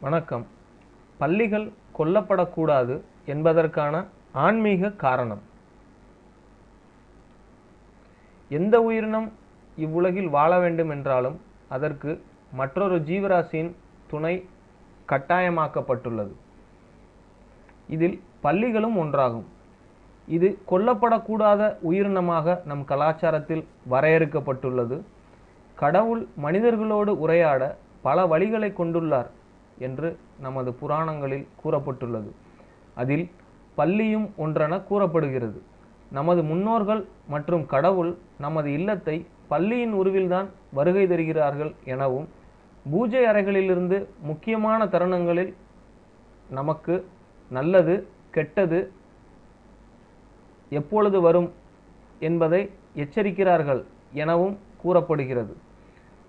வணக்கம். பள்ளிகள் கொல்லப்படக்கூடாது என்பதற்கான ஆன்மீக காரணம். எந்த உயிரினம் இவ்வுலகில் வாழ வேண்டும் என்றாலும் அதற்கு மற்றொரு ஜீவராசியின் துணை கட்டாயமாக்கப்பட்டுள்ளது. இதில் பள்ளிகளும் ஒன்றாகும். இது கொல்லப்படக்கூடாத உயிரினமாக நம் கலாச்சாரத்தில் வரையறுக்கப்பட்டுள்ளது. கடவுள் மனிதர்களோடு உரையாட பல வழிகளை கொண்டுள்ளார். என்று நமது புராணங்களில் கூறப்பட்டுள்ளது. அதில் பள்ளியும் ஒன்றென கூறப்படுகிறது. நமது முன்னோர்கள் மற்றும் கடவுள் நமது இல்லத்தை பள்ளியின் உருவில்தான் வருகை தருகிறார்கள் எனவும் பூஜை அறைகளிலிருந்து முக்கியமான தருணங்களில் நமக்கு நல்லது கெட்டது எப்பொழுது வரும் என்பதை எச்சரிக்கிறார்கள் எனவும் கூறப்படுகிறது.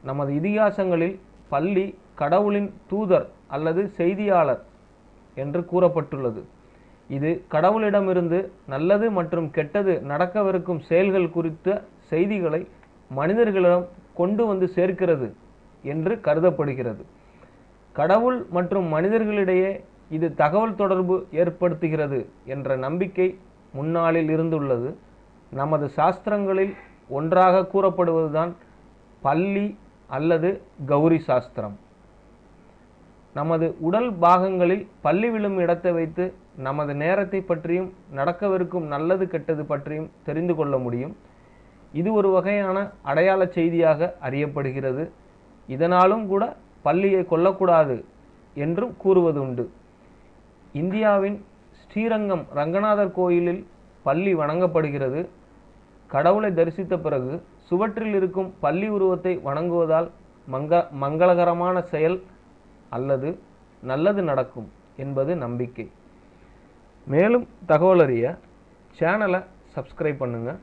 நமது இதிகாசங்களில் பள்ளி கடவுளின் தூதர் அல்லது செய்தியாளர் என்று கூறப்பட்டுள்ளது. இது கடவுளிடமிருந்து நல்லது மற்றும் கெட்டது நடக்கவிருக்கும் செயல்கள் குறித்த செய்திகளை மனிதர்களிடம் கொண்டு வந்து சேர்க்கிறது என்று கருதப்படுகிறது. கடவுள் மற்றும் மனிதர்களிடையே இது தகவல் தொடர்பு ஏற்படுத்துகிறது என்ற நம்பிக்கை முன்னாளில் இருந்துள்ளது. நமது சாஸ்திரங்களில் ஒன்றாக கூறப்படுவதுதான் பள்ளி அல்லது கௌரி சாஸ்திரம். நமது உடல் பாகங்களில் பள்ளி விழும் இடத்தை வைத்து நமது நேரத்தை பற்றியும் நடக்கவிருக்கும் நல்லது கெட்டது பற்றியும் தெரிந்து கொள்ள முடியும். இது ஒரு வகையான அடையாள செய்தியாக அறியப்படுகிறது. இதனாலும் கூட பள்ளியை கொல்லக்கூடாது என்றும் கூறுவது உண்டு இந்தியாவின் ஸ்ரீரங்கம் ரங்கநாதர் கோயிலில் பள்ளி வணங்கப்படுகிறது. கடவுளை தரிசித்த பிறகு சுவற்றில் இருக்கும் பள்ளி உருவத்தை வணங்குவதால் மங்க மங்களகரமான செயல் அல்லது நல்லது நடக்கும் என்பது நம்பிக்கை. மேலும் தகவல் அறிய சேனலை சப்ஸ்கிரைப் பண்ணுங்கள்